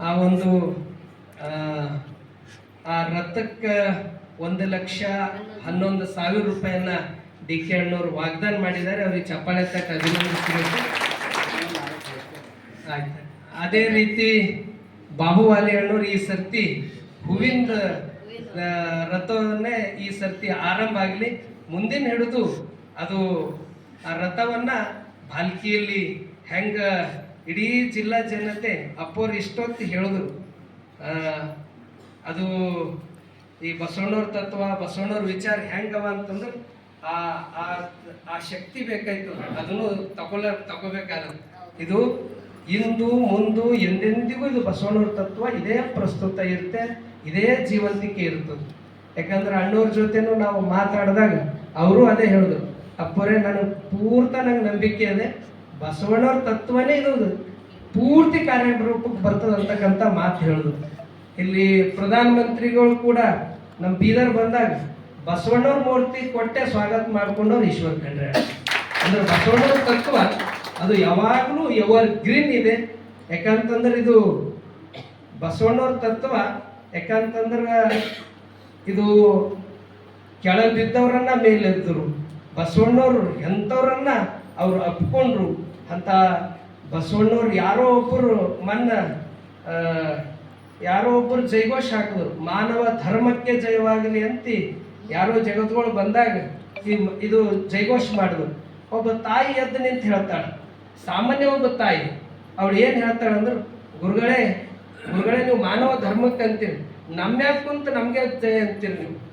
ಆ ಒಂದು ಆ, ರಥಕ್ಕೆ ಒಂದು ಲಕ್ಷ ಹನ್ನೊಂದು ಸಾವಿರ ರೂಪಾಯಿಯನ್ನ ಡಿ ಕೆ ಅಣ್ಣವ್ರು ವಾಗ್ದಾನ ಮಾಡಿದ್ದಾರೆ. ಅವ್ರಿಗೆ ಚಪ್ಪಾಳೆ ತಕ್ಕ ಅಭಿನಂದಿಸಬೇಕು ಆಯ್ತು. ಅದೇ ರೀತಿ ಬಾಬುವಾಲಿ ಅಣ್ಣವ್ರು ಈ ಸರ್ತಿ ಹೂವಿಂದ ರಥವನ್ನೇ ಈ ಸರ್ತಿ ಆರಂಭ ಆಗಲಿ. ಮುಂದಿನ ಹಿಡಿದು ಅದು ಆ ರಥವನ್ನು ಬಾಲ್ಕಿಯಲ್ಲಿ ಹೆಂಗ ಇಡೀ ಜಿಲ್ಲಾ ಜನತೆ ಅಪ್ಪೋರು ಇಷ್ಟೊತ್ತು ಹೇಳಿದ್ರು ಅದು ಈ ಬಸವಣ್ಣವ್ರ ತತ್ವ, ಬಸವಣ್ಣವ್ರ ವಿಚಾರ ಹೆಂಗವ ಅಂತಂದ್ರೆ ಆ ಆ ಶಕ್ತಿ ಬೇಕಾಯ್ತು. ಅದನ್ನು ತಗೊಳ್ಳ ತಗೋಬೇಕಾದ ಇದು ಇಂದು, ಮುಂದು, ಎಂದೆಂದಿಗೂ ಇದು ಬಸವಣ್ಣವ್ರ ತತ್ವ ಇದೇ ಪ್ರಸ್ತುತ ಇರುತ್ತೆ, ಇದೇ ಜೀವಂತಿಕೆ ಇರ್ತದೆ. ಯಾಕಂದ್ರೆ ಅಣ್ಣವ್ರ ಜೊತೆನೂ ನಾವು ಮಾತಾಡಿದಾಗ ಅವರು ಅದೇ ಹೇಳಿದ್ರು. ಅಪ್ಪರೇ, ನನಗೆ ಪೂರ್ತ ನಂಗೆ ನಂಬಿಕೆ ಇದೆ. ಬಸವಣ್ಣವ್ರ ತತ್ವನೇ ಇದು. ಪೂರ್ತಿ ಕಾರ್ಯರೂಪಕ್ಕೆ ಬರ್ತದೆ ಅಂತಕ್ಕಂಥ ಮಾತು ಹೇಳಿದ್ರು ಇಲ್ಲಿ ಪ್ರಧಾನ ಮಂತ್ರಿಗಳು ಕೂಡ ನಮ್ಮ ಬೀದರ್ ಬಂದಾಗ ಬಸವಣ್ಣವ್ರ ಮೂರ್ತಿ ಕೊಟ್ಟೆ ಸ್ವಾಗತ ಮಾಡ್ಕೊಂಡವ್ರು ಈಶ್ವರ್ ಖಂಡ್ರೆ. ಅಂದ್ರೆ ಬಸವಣ್ಣವ್ರ ತತ್ವ, ಅದು ಯಾವಾಗಲೂ ಎವರ್ ಗ್ರೀನ್ ಇದೆ. ಯಾಕಂತಂದ್ರೆ ಇದು ಬಸವಣ್ಣವ್ರ ತತ್ವ, ಯಾಕಂತಂದ್ರೆ ಇದು ಕೆಳಗೆ ಬಿದ್ದವರನ್ನ ಮೇಲೆದ್ರು ಬಸವಣ್ಣವ್ರು ಎಂಥವ್ರನ್ನ ಅವ್ರು ಅಪ್ಕೊಂಡ್ರು. ಅಂತ ಬಸವಣ್ಣವ್ರು ಯಾರೋ ಒಬ್ಬರು ಮನ್ನ ಯಾರೋ ಒಬ್ಬರು ಜೈಘೋಷ ಹಾಕಿದ್ರು. ಮಾನವ ಧರ್ಮಕ್ಕೆ ಜಯವಾಗಲಿ ಅಂತ ಯಾರೋ ಜಗತ್ಗಳು ಬಂದಾಗ ಇದು ಜೈಘೋಷ ಮಾಡಿದ್ರು. ಒಬ್ಬ ತಾಯಿ ಎದ್ದು ನಿಂತು ಹೇಳ್ತಾಳೆ. ಸಾಮಾನ್ಯ ಒಬ್ಬ ತಾಯಿ, ಅವಳು ಏನು ಹೇಳ್ತಾಳೆ ಅಂದ್ರೆ, ಗುರುಗಳೇ ಗುರುಗಳೇ, ನೀವು ಮಾನವ ಧರ್ಮಕ್ಕೆ ಅಂತೀರಿ. ನಮ್ಯಾಕ ಕುಂತ ನಮಗೆ ಜಯ ಅಂತೀರಿ ನೀವು.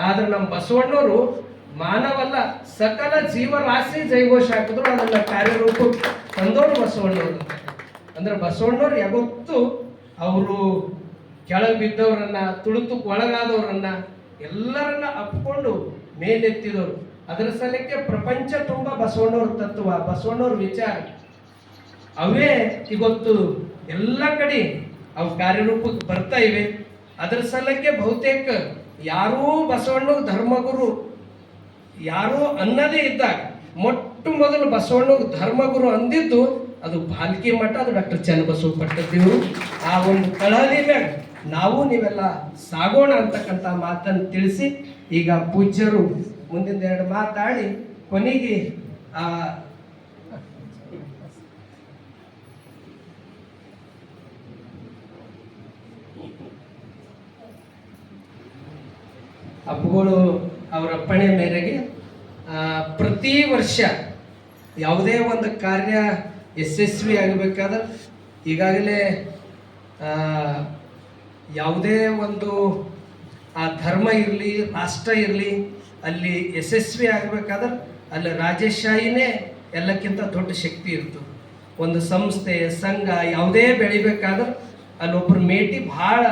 ಆದ್ರೆ ನಮ್ಮ ಬಸವಣ್ಣವರು ಮಾನವಲ್ಲ, ಸಕಲ ಜೀವರಾಶಿ ಜೈಘೋಷ ಹಾಕಿದ್ರು ಅದನ್ನ ಕಾರ್ಯರೂಪ ತಂದವರು ಬಸವಣ್ಣವ್ರು. ಅಂದ್ರೆ ಬಸವಣ್ಣವ್ರು ಯಾವತ್ತು ಅವರು ಕೆಳಗೆ ಬಿದ್ದವರನ್ನ ತುಳುತು ಒಳಗಾದವರನ್ನ ಎಲ್ಲರನ್ನ ಅಪ್ಕೊಂಡು ಮೇಲೆತ್ತಿದವರು. ಅದರ ಸಲಕ್ಕೆ ಪ್ರಪಂಚ ತುಂಬ ಬಸವಣ್ಣವ್ರ ತತ್ವ, ಬಸವಣ್ಣವ್ರ ವಿಚಾರ. ಅವೇ ಇವತ್ತು ಎಲ್ಲ ಕಡೆ ಅವು ಕಾರ್ಯರೂಪಕ್ಕೆ ಬರ್ತಾ ಇವೆ. ಅದರ ಸಲಕ್ಕೆ ಬಹುತೇಕ ಯಾರೂ ಬಸವಣ್ಣ ಧರ್ಮಗುರು ಯಾರೋ ಅನ್ನದೇ ಇದ್ದಾಗ ಮೊಟ್ಟ ಮೊದಲು ಬಸವಣ್ಣ ಧರ್ಮಗುರು ಅಂದಿದ್ದು ಅದು ಭಾಲ್ಕಿ ಮಠ, ಅದು ಡಾಕ್ಟರ್ ಚನ್ನಬಸವ ಪಟ್ಟದೇವರು ಆ ಒಂದು ಕಳಲಿ ಮ್ಯಾಗ ನಾವು ನೀವೆಲ್ಲ ಸಾಗೋಣ ಅಂತಕ್ಕಂಥ ಮಾತನ್ನು ತಿಳಿಸಿ, ಈಗ ಪೂಜ್ಯರು ಮುಂದಿನ ಎರಡು ಮಾತಾಡಿ, ಕೊನೆಗೆ ಆ ಅಪ್ಪುಗಳು ಅವರ ಅಪ್ಪಣೆ ಮೇರೆಗೆ ಪ್ರತಿ ವರ್ಷ ಯಾವುದೇ ಒಂದು ಕಾರ್ಯ ಯಶಸ್ವಿ ಆಗಬೇಕಾದ್ರೆ ಈಗಾಗಲೇ ಯಾವುದೇ ಒಂದು, ಆ, ಧರ್ಮ ಇರಲಿ, ರಾಷ್ಟ್ರ ಇರಲಿ, ಅಲ್ಲಿ ಯಶಸ್ವಿ ಆಗಬೇಕಾದ್ರೆ ಅಲ್ಲಿ ರಾಜಶಾಹಿನೇ ಎಲ್ಲಕ್ಕಿಂತ ದೊಡ್ಡ ಶಕ್ತಿ ಇರ್ತದೆ ಒಂದು ಸಂಸ್ಥೆ, ಸಂಘ, ಯಾವುದೇ ಬೆಳಿಬೇಕಾದ್ರೆ ಅಲ್ಲೊಬ್ಬರು ಮೇಟಿ ಭಾಳ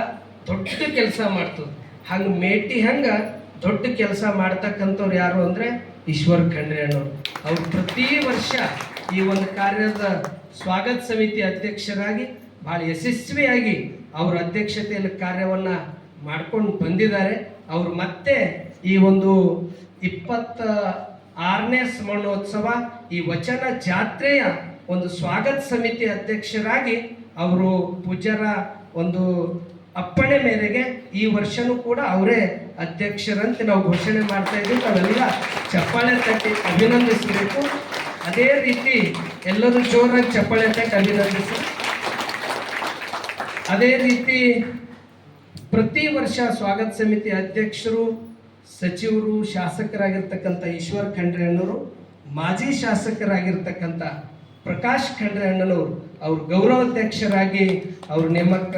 ದೊಡ್ಡ ಕೆಲಸ ಮಾಡ್ತದೆ ಹಂಗೆ ಮೇಟಿ ಹಂಗೆ ದೊಡ್ಡ ಕೆಲಸ ಮಾಡ್ತಕ್ಕಂಥವ್ರು ಯಾರು ಅಂದರೆ ಈಶ್ವರ್ ಖಂಡ್ರೆ ಅನ್ನೋರು. ಅವ್ರು ಪ್ರತಿ ವರ್ಷ ಈ ಒಂದು ಕಾರ್ಯದ ಸ್ವಾಗತ ಸಮಿತಿ ಅಧ್ಯಕ್ಷರಾಗಿ, ಭಾಳ ಯಶಸ್ವಿಯಾಗಿ ಅವರ ಅಧ್ಯಕ್ಷತೆಯಲ್ಲಿ ಕಾರ್ಯವನ್ನು ಮಾಡ್ಕೊಂಡು ಬಂದಿದ್ದಾರೆ. ಅವರು ಮತ್ತೆ ಈ ಒಂದು ಇಪ್ಪತ್ತ ಆರನೇ ಸ್ಮರಣೋತ್ಸವ, ಈ ವಚನ ಜಾತ್ರೆಯ ಒಂದು ಸ್ವಾಗತ ಸಮಿತಿ ಅಧ್ಯಕ್ಷರಾಗಿ ಅವರು ಪೂಜ್ಯರ ಒಂದು ಅಪ್ಪಣೆ ಮೇರೆಗೆ ಈ ವರ್ಷನೂ ಕೂಡ ಅವರೇ ಅಧ್ಯಕ್ಷರಂತೆ ನಾವು ಘೋಷಣೆ ಮಾಡ್ತಾ ಇದ್ದೀವಿ. ನಾವೆಲ್ಲ ಚಪ್ಪಾಳೆ ತಟ್ಟಿ ಅಭಿನಂದಿಸಬೇಕು. ಅದೇ ರೀತಿ ಎಲ್ಲರೂ ಜೋರಾಗಿ ಚಪ್ಪಾಳೆ ತಟ್ಟಿ ಅಭಿನಂದಿಸಿ. ಅದೇ ರೀತಿ ಪ್ರತಿ ವರ್ಷ ಸ್ವಾಗತ ಸಮಿತಿ ಅಧ್ಯಕ್ಷರು, ಸಚಿವರು, ಶಾಸಕರಾಗಿರ್ತಕ್ಕಂಥ ಈಶ್ವರ್ ಖಂಡ್ರೆ ಅಣ್ಣವರು ಮಾಜಿ ಶಾಸಕರಾಗಿರ್ತಕ್ಕಂಥ ಪ್ರಕಾಶ್ ಖಂಡ್ರೆ ಅಣ್ಣನವರು ಅವರು ಗೌರವಾಧ್ಯಕ್ಷರಾಗಿ ಅವ್ರ ನೇಮಕ,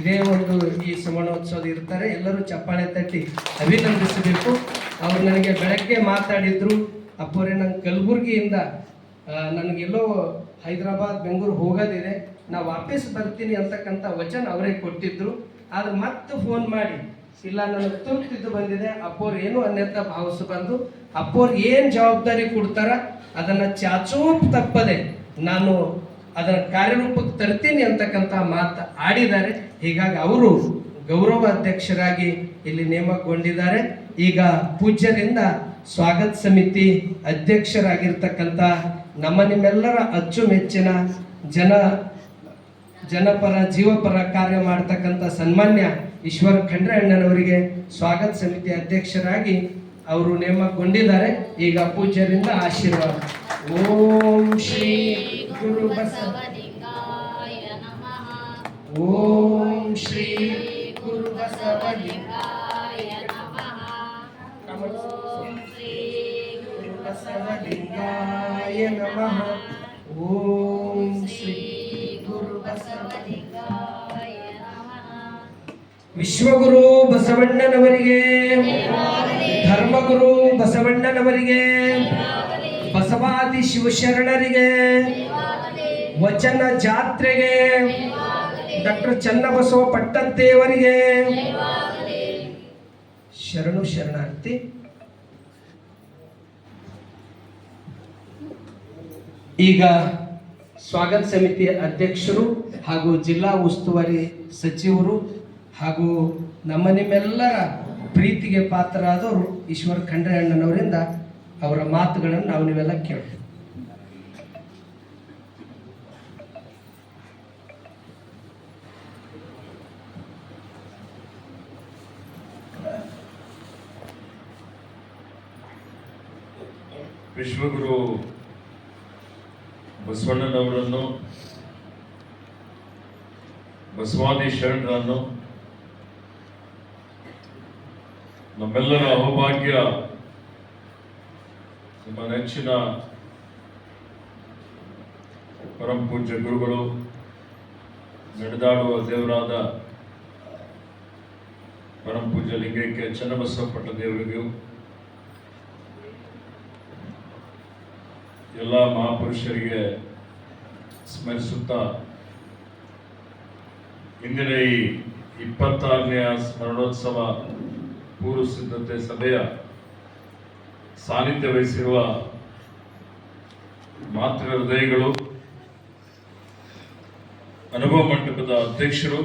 ಇದೇ ಒಂದು ಈ ಸುವರ್ಣೋತ್ಸವದ ಇರ್ತಾರೆ. ಎಲ್ಲರೂ ಚಪ್ಪಾಳೆ ತಟ್ಟಿ ಅಭಿನಂದಿಸಬೇಕು. ಅವ್ರು ನನಗೆ ಬೆಳಗ್ಗೆ ಮಾತಾಡಿದ್ರು. ಅಪ್ಪೋರೆ ನಂಗೆ ಕಲಬುರಗಿಯಿಂದ ನನಗೆಲ್ಲೋ ಹೈದರಾಬಾದ್, ಬೆಂಗಳೂರು ಹೋಗೋದಿದೆ. ನಾ ವಾಪಸ್ ಬರ್ತೀನಿ ಅಂತಕ್ಕಂಥ ವಚನ ಅವರೇ ಕೊಟ್ಟಿದ್ರು. ಆದ್ರೆ ಮತ್ತೆ ಫೋನ್ ಮಾಡಿ, ಇಲ್ಲ, ನನಗೆ ತುರ್ತಿದ್ದು ಬಂದಿದೆ. ಅಪ್ಪೋರು ಏನು ಅನ್ಯತ ಭಾವಿಸ್ ಬಂದು, ಅಪ್ಪೋರು ಏನು ಜವಾಬ್ದಾರಿ ಕೊಡ್ತಾರ, ಅದನ್ನ ಚಾಚೂಪ್ ತಪ್ಪದೆ ನಾನು ಅದನ್ನ ಕಾರ್ಯರೂಪಕ್ಕೆ ತರ್ತೀನಿ ಅಂತಕ್ಕಂಥ ಮಾತು ಆಡಿದ್ದಾರೆ. ಹೀಗಾಗಿ ಅವರು ಗೌರವ ಅಧ್ಯಕ್ಷರಾಗಿ ಇಲ್ಲಿ ನೇಮಕಗೊಂಡಿದ್ದಾರೆ. ಈಗ ಪೂಜ್ಯರಿಂದ ಸ್ವಾಗತ ಸಮಿತಿ ಅಧ್ಯಕ್ಷರಾಗಿರ್ತಕ್ಕಂಥ ನಮ್ಮ ನಿಮ್ಮೆಲ್ಲರ ಅಚ್ಚುಮೆಚ್ಚಿನ ಜನ, ಜನಪರ, ಜೀವಪರ ಕಾರ್ಯ ಮಾಡ್ತಕ್ಕಂಥ ಸನ್ಮಾನ್ಯ ಈಶ್ವರ ಖಂಡ್ರೆ ಅಣ್ಣನವರಿಗೆ ಸ್ವಾಗತ ಸಮಿತಿ ಅಧ್ಯಕ್ಷರಾಗಿ ಅವರು ನೇಮಕಗೊಂಡಿದ್ದಾರೆ. ಈಗ ಪೂಜ್ಯರಿಂದ ಆಶೀರ್ವಾದ. ಓಂ ಶ್ರೀ ಗುರು ಬಸವಲಿಂಗಾಯ ನಮಃ ಓಂ ಶ್ರೀ ಗುರು ಬಸವ ಲಿಂಗಾಯ ನಮಃ ಓಂ ಶ್ರೀ ಗುರು ಬಸವಲಿಂಗಾಯ ನಮಃ ಓಂ ಶ್ರೀ ಗುರು ಬಸವಲಿಂಗಾಯ ನಮಃ ವಿಶ್ವಗುರು ಬಸವಣ್ಣನವರಿಗೆ ಧರ್ಮಗುರು ಬಸವಣ್ಣನವರಿಗೆ ಬಸವಾದಿ ಶಿವಶರಣರಿಗೆ, ವಚನ ಜಾತ್ರೆಗೆ, ಡಾಕ್ಟರ್ ಚನ್ನಬಸವ ಪಟ್ಟದ್ದೇವರಿಗೆ ಶರಣು ಶರಣಾರ್ಥಿ. ಈಗ ಸ್ವಾಗತ ಸಮಿತಿಯ ಅಧ್ಯಕ್ಷರು ಹಾಗೂ ಜಿಲ್ಲಾ ಉಸ್ತುವಾರಿ ಸಚಿವರು ಹಾಗೂ ನಮ್ಮ ನಿಮ್ಮೆಲ್ಲರ ಪ್ರೀತಿಗೆ ಪಾತ್ರರಾದವರು ಈಶ್ವರ್ ಖಂಡ್ರೆ ಅಣ್ಣನವರಿಂದ ಅವರ ಮಾತುಗಳನ್ನು ನಾವು ನೀವೆಲ್ಲ ಕೇಳಿ ವಿಶ್ವಗುರು ಬಸವಣ್ಣನವರನ್ನು ಬಸವಾದಿ ಶರಣರನ್ನು ನಮ್ಮೆಲ್ಲರ ಅಹೋಭಾಗ್ಯ ನಿಮ್ಮ ನೆಚ್ಚಿನ ಪರಂ ಪೂಜ್ಯ ಗುರುಗಳು, ನಡೆದಾಡುವ ದೇವರಾದ ಪರಂ ಪೂಜ್ಯ ಲಿಂಗೈಕ್ಯ ಚನ್ನಬಸವಪಟ್ಟ ದೇವರಿಗೂ, ಎಲ್ಲ ಮಹಾಪುರುಷರಿಗೆ ಸ್ಮರಿಸುತ್ತಾ ಇಂದಿನ ಈ ಇಪ್ಪತ್ತಾರನೆಯ ಸ್ಮರಣೋತ್ಸವ ಪೂರ್ವ ಸಿದ್ಧತೆ ಸಭೆಯ ಸಾನ್ನಿಧ್ಯ ವಹಿಸಿರುವ ಮಾತೃ ಹೃದಯಗಳು, ಅನುಭವ ಮಂಟಪದ ಅಧ್ಯಕ್ಷರು,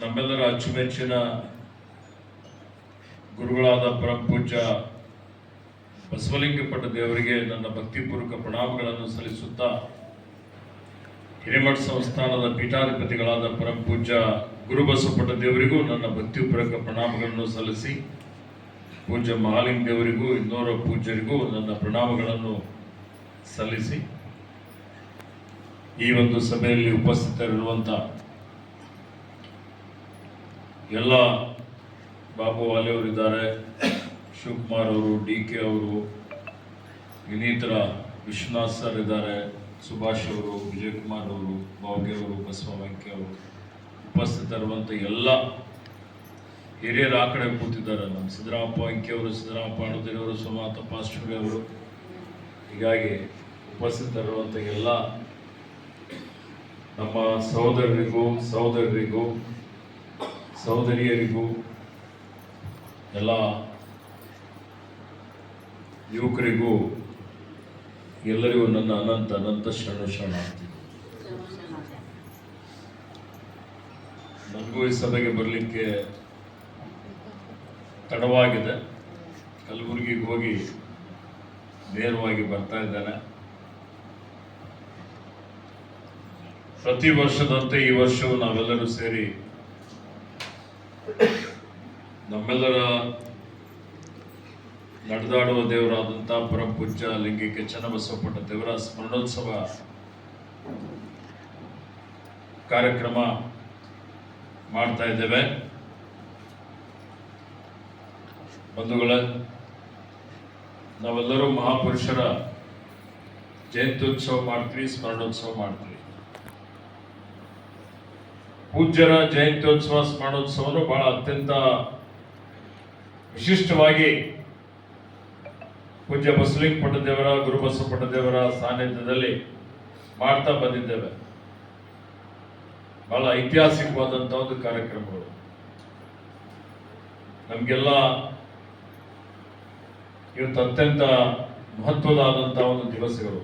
ನಮ್ಮೆಲ್ಲರ ಅಚ್ಚುಮೆಚ್ಚಿನ ಗುರುಗಳಾದ ಪರಂ ಪೂಜ್ಯ ಬಸವಲಿಂಗಪಟ್ಟ ದೇವರಿಗೆ ನನ್ನ ಭಕ್ತಿಪೂರ್ವಕ ಪ್ರಣಾಮಗಳನ್ನು ಸಲ್ಲಿಸುತ್ತಾ ಹಿರೇಮಠ ಸಂಸ್ಥಾನದ ಪೀಠಾಧಿಪತಿಗಳಾದ ಪರಂ ಪೂಜ್ಯ ಗುರುಬಸವಪಟ್ಟ ದೇವರಿಗೂ ನನ್ನ ಭಕ್ತಿಪೂರ್ವಕ ಪ್ರಣಾಮಗಳನ್ನು ಸಲ್ಲಿಸಿ ಪೂಜ್ಯ ಮಹಾಲಿಂಗ ದೇವರಿಗೂ ಇನ್ನೋರ ಪೂಜ್ಯರಿಗೂ ನನ್ನ ಪ್ರಣಾಮಗಳನ್ನು ಸಲ್ಲಿಸಿ ಈ ಒಂದು ಸಭೆಯಲ್ಲಿ ಉಪಸ್ಥಿತರಿರುವಂಥ ಎಲ್ಲ ಬಾಬು ವಾಲೆಯವರಿದ್ದಾರೆ, ಶಿವಕುಮಾರ್ ಅವರು ಡಿ ಕೆ ಅವರು ಇನ್ನಿತರ ವಿಶ್ವನಾಥ್ ಸರ್ ಇದ್ದಾರೆ, ಸುಭಾಷ್ ಅವರು, ವಿಜಯಕುಮಾರ್ ಅವರು ಭಾವ್ಗೆ ಅವರು, ಬಸವ ಅವರು ಉಪಸ್ಥಿತರಿರುವಂಥ ಎಲ್ಲ ಹಿರಿಯರು ಆ ಕಡೆ ಕೂತಿದ್ದಾರೆ. ನಮ್ಮ ಸಿದ್ದರಾಮಪ್ಪ ಅಂಕಿಯವರು ಸಿದ್ದರಾಮಪ್ಪ ಅಣುದಿನವರು ಸೋಮಾತ ಪಾಸ್ಟರ್ ಅವರು. ಹೀಗಾಗಿ ಉಪಸ್ಥಿತರಿರುವಂಥ ಎಲ್ಲ ನಮ್ಮ ಸಹೋದರರಿಗೂ ಸಹೋದರರಿಗೂ ಸಹೋದರಿಯರಿಗೂ, ಎಲ್ಲ ಯುವಕರಿಗೂ ಎಲ್ಲರಿಗೂ ನನ್ನ ಅನಂತ ಅನಂತ ಶರಣ ಶರಣ ನನಗೂ ಈ ಸಭೆಗೆ ಬರಲಿಕ್ಕೆ ತಡವಾಗಿದೆ. ಕಲಬುರಗಿಗೆ ಹೋಗಿ ನೇರವಾಗಿ ಬರ್ತಾ ಇದ್ದಾನೆ. ಪ್ರತಿ ವರ್ಷದಂತೆ ಈ ವರ್ಷವೂ ನಾವೆಲ್ಲರೂ ಸೇರಿ ನಮ್ಮೆಲ್ಲರ ನಡೆದಾಡುವ ದೇವರಾದಂಥ ಪರಂ ಪೂಜ್ಯ ಲಿಂಗಿಕೆ ಚನ್ನಬಸವಪಟ್ಟ ದೇವರ ಸ್ಮರಣೋತ್ಸವ ಕಾರ್ಯಕ್ರಮ ಮಾಡ್ತಾ ಇದ್ದೇವೆ. ಬಂಧುಗಳೇ, ನಾವೆಲ್ಲರೂ ಮಹಾಪುರುಷರ ಜಯಂತ್ಯೋತ್ಸವ ಮಾಡ್ತೀವಿ, ಸ್ಮರಣೋತ್ಸವ ಮಾಡ್ತೀವಿ. ಪೂಜ್ಯರ ಜಯಂತ್ಯೋತ್ಸವ, ಸ್ಮರಣೋತ್ಸವನು ಬಹಳ ಅತ್ಯಂತ ವಿಶಿಷ್ಟವಾಗಿ ಪೂಜ್ಯ ಬಸವಲಿಂಗ ಪಟ್ಟದೇವರ ಗುರುಬಸವ ಪಟ್ಟದೇವರ ಸಾನ್ನಿಧ್ಯದಲ್ಲಿ ಮಾಡ್ತಾ ಬಂದಿದ್ದೇವೆ. ಬಹಳ ಐತಿಹಾಸಿಕವಾದಂಥ ಒಂದು ಕಾರ್ಯಕ್ರಮಗಳು. ನಮಗೆಲ್ಲ ಇವತ್ತು ಅತ್ಯಂತ ಮಹತ್ವದಾದಂಥ ಒಂದು ದಿವಸಗಳು.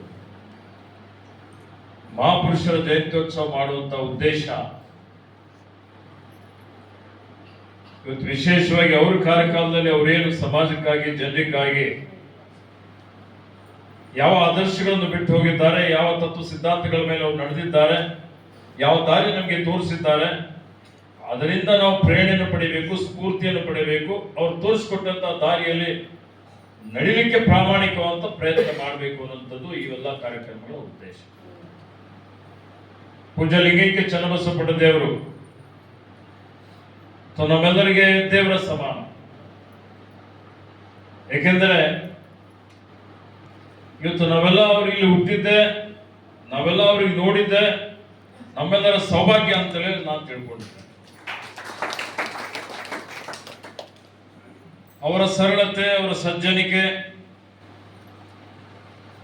ಮಹಾಪುರುಷರ ಜಯಂತ್ಯೋತ್ಸವ ಮಾಡುವಂಥ ಉದ್ದೇಶ. ಇವತ್ತು ವಿಶೇಷವಾಗಿ ಅವ್ರ ಕಾರ್ಯಕಾಲದಲ್ಲಿ ಅವರೇನು ಸಮಾಜಕ್ಕಾಗಿ, ಜನರಿಗಾಗಿ ಯಾವ ಆದರ್ಶಗಳನ್ನು ಬಿಟ್ಟು ಹೋಗಿದ್ದಾರೆ, ಯಾವ ತತ್ವ ಸಿದ್ಧಾಂತಗಳ ಮೇಲೆ ಅವರು ನಡೆದಿದ್ದಾರೆ, ಯಾವ ದಾರಿ ನಮಗೆ ತೋರಿಸಿದ್ದಾರೆ, ಅದರಿಂದ ನಾವು ಪ್ರೇರಣೆಯನ್ನು ಪಡಿಬೇಕು ಸ್ಫೂರ್ತಿಯನ್ನು ಪಡಿಬೇಕು ಅವ್ರು ತೋರಿಸಿಕೊಟ್ಟಂತ ದಾರಿಯಲ್ಲಿ ನಡಿಲಿಕ್ಕೆ ಪ್ರಾಮಾಣಿಕವಂತ ಪ್ರಯತ್ನ ಮಾಡಬೇಕು ಅನ್ನೋಂಥದ್ದು ಇವೆಲ್ಲ ಕಾರ್ಯಕ್ರಮಗಳ ಉದ್ದೇಶ. ಪೂಜ್ಯ ಲಿಂಗಕ್ಕೆ ಚನ್ನಬಸವ ದೇವರು ನಮ್ಮೆಲ್ಲರಿಗೆ ದೇವರ ಸಮಾನ. ಏಕೆಂದರೆ, ಇವತ್ತು ನಾವೆಲ್ಲ ಅವ್ರು ಇಲ್ಲಿ ಹುಟ್ಟಿದ್ದೆ, ನಾವೆಲ್ಲ ಅವ್ರಿಗೆ ನೋಡಿದ್ದೆ, ನಮ್ಮೆಲ್ಲರ ಸೌಭಾಗ್ಯ ಅಂತೇಳಿ ನಾನು ತಿಳ್ಕೊಂಡಿದ್ದೆ. ಅವರ ಸರಳತೆ, ಅವರ ಸಜ್ಜನಿಕೆ,